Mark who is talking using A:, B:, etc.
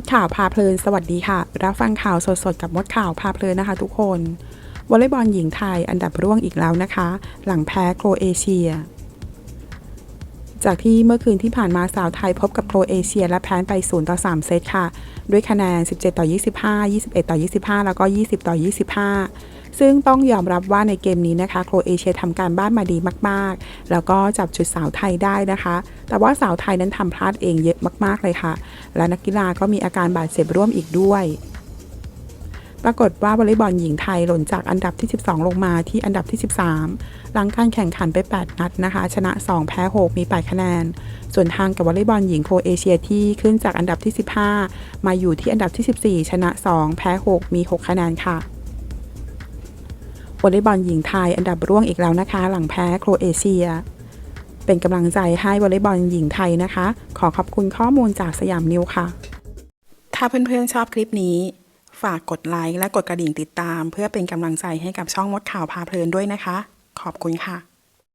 A: ดข่าวพาเพลินสวัสดีค่ะ รับฟังข่าวสดๆ กับมดข่าวพาเพลินนะคะทุกคนวอลเลย์บอลหญิงไทยอันดับร่วงอีกแล้วนะคะ หลังแพ้โครเอเชีย จากที่เมื่อคืนที่ผ่านมาสาวไทยพบกับโครเอเชีย และแพ้ไป 0 ต่อ 3 เซตค่ะ ด้วยคะแนน 17 ต่อ 25 21 ต่อ 25 แล้วก็ 20 ต่อ 25 ซึ่งต้องยอมรับว่าในเกมนี้นะคะ โครเอเชียทำการบ้านมาดีมากๆ แล้วก็จับจุดสาวไทยได้นะคะ แต่ว่าสาวไทยนั้นทำพลาดเองเยอะมากๆเลยค่ะ และนักกีฬาก็มีอาการบาดเจ็บร่วมอีกด้วยปรากฏว่าวอลเลย์บอลหญิงไทยหล่นจากอันดับที่ 12 ลงมาที่อันดับที่ 13 หลังการแข่งขันไป 8 นัดนะคะ ชนะ 2 แพ้ 6 มี 8 คะแนน ส่วนทางกับวอลเลย์บอลหญิงโครเอเชียที่ขึ้นจากอันดับที่ 15 มาอยู่ที่อันดับที่ 14 ชนะ 2 แพ้ 6 มี 6 คะแนนค่ะ วอลเลย์บอลหญิงไทยอันดับร่วงอีกแล้วนะคะ หลังแพ้โครเอเชีย เป็นกำลังใจให้วอลเลย์บอลหญิงไทยนะคะ ขอขอบคุณข้อมูลจากสยามนิวค่ะ ถ้าเพื่อนๆชอบคลิปนี้ ฝากกดไลค์และกดกระดิ่งติดตาม เพื่อเป็นกำลังใจให้กับช่องมดข่าวพาเพลินด้วยนะคะ ขอบคุณค่ะ